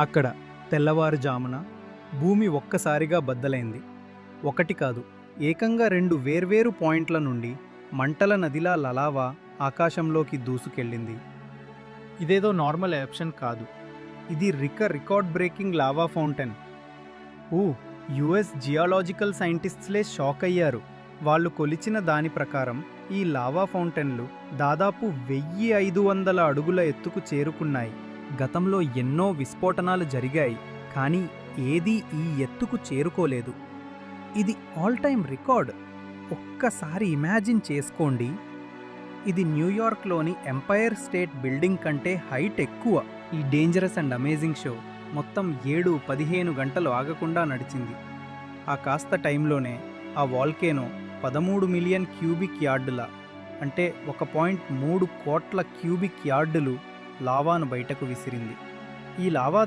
అక్కడ తెల్లవారుజామున భూమి ఒక్కసారిగా బద్దలైంది. ఒకటి కాదు ఏకంగా రెండు వేర్వేరు పాయింట్ల నుండి మంటల నదిలా లలావా ఆకాశంలోకి దూసుకెళ్ళింది. ఇదేదో నార్మల్ ఎరప్షన్ కాదు. ఇది రిక రికార్డ్ బ్రేకింగ్ లావా ఫౌంటైన్. ఊ యుఎస్ జియాలజికల్ సైంటిస్ట్లే షాక్ అయ్యారు. వాళ్ళు కొలిచిన దాని ప్రకారం ఈ లావా ఫౌంటైన్లు దాదాపు వెయ్యి ఐదు వందల అడుగుల ఎత్తుకు చేరుకున్నాయి. గతంలో ఎన్నో విస్ఫోటనాలు జరిగాయి కానీ ఏదీ ఈ ఎత్తుకు చేరుకోలేదు. ఇది ఆల్ టైమ్ రికార్డ్ ఒక్కసారి ఇమాజిన్ చేసుకోండి. ఇది న్యూయార్క్లోని ఎంపైర్ స్టేట్ బిల్డింగ్ కంటే హైట్ ఎక్కువ. ఈ డేంజరస్ అండ్ అమేజింగ్ షో మొత్తం ఏడు పదిహేను గంటలు ఆగకుండా నడిచింది. ఆ కాస్త టైంలోనే ఆ వాల్కేనో పదమూడు మిలియన్ క్యూబిక్ యార్డుల అంటే ఒక పాయింట్ మూడు కోట్ల క్యూబిక్ యార్డులు లావాను బయటకు విసిరింది. ఈ లావా